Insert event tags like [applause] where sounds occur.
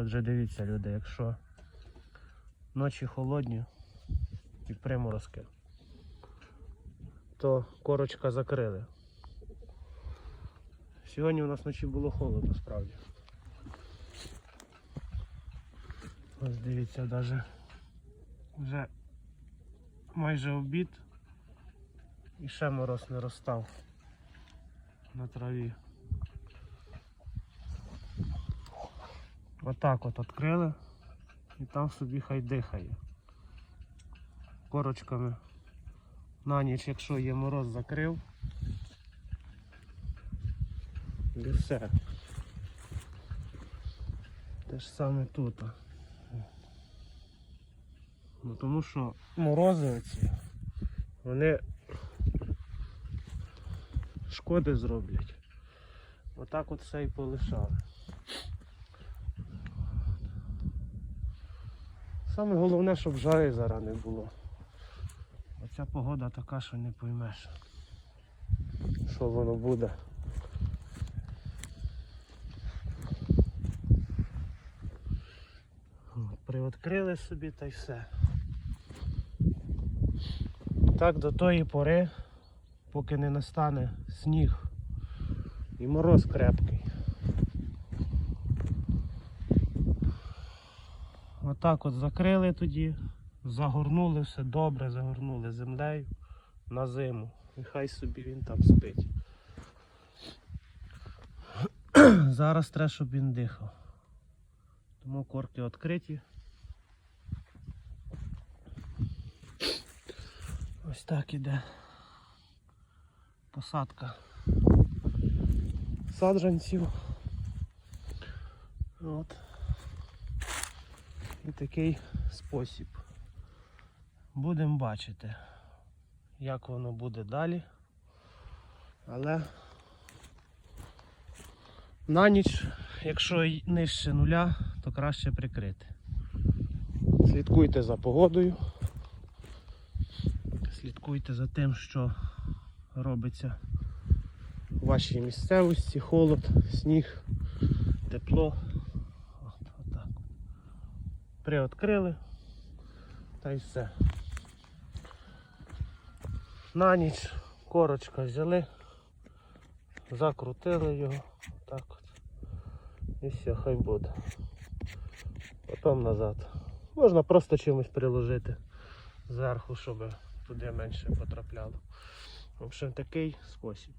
Отже, дивіться, люди, якщо ночі холодні і приморозки, то корочка закрили. Сьогодні у нас вночі було холодно справді. Ось дивіться, навіть вже майже обід і ще мороз не розстав на траві. Отак от відкрили і там собі хай дихає. Корочками на ніч, якщо є мороз, закрив. І все. Те ж саме тут. Ну, тому що морози оці, вони шкоди зроблять. Отак от все і полишали. Саме головне, щоб жари зараз не було. Оця погода така, що не поймеш, що воно буде. От, Привідкрили собі та й все. Так до тої пори, поки не настане сніг і мороз крепкий. Отак от закрили тоді, загорнули все добре, загорнули землею на зиму. І хай собі він там спить. [clears throat] Зараз треба, щоб він дихав. Тому корки відкриті. Ось так іде посадка саджанців. От. І такий спосіб. Будемо бачити, як воно буде далі. Але на ніч, якщо нижче нуля, то краще прикрити. Слідкуйте за погодою. Слідкуйте за тим, що робиться в вашій місцевості, холод, сніг, тепло. Приоткрили та й все. На ніч корочка взяли, закрутили його, так от. І все, хай буде. Потім назад. Можна просто чимось приложити зверху, щоб туди менше потрапляло. В общем, такий спосіб.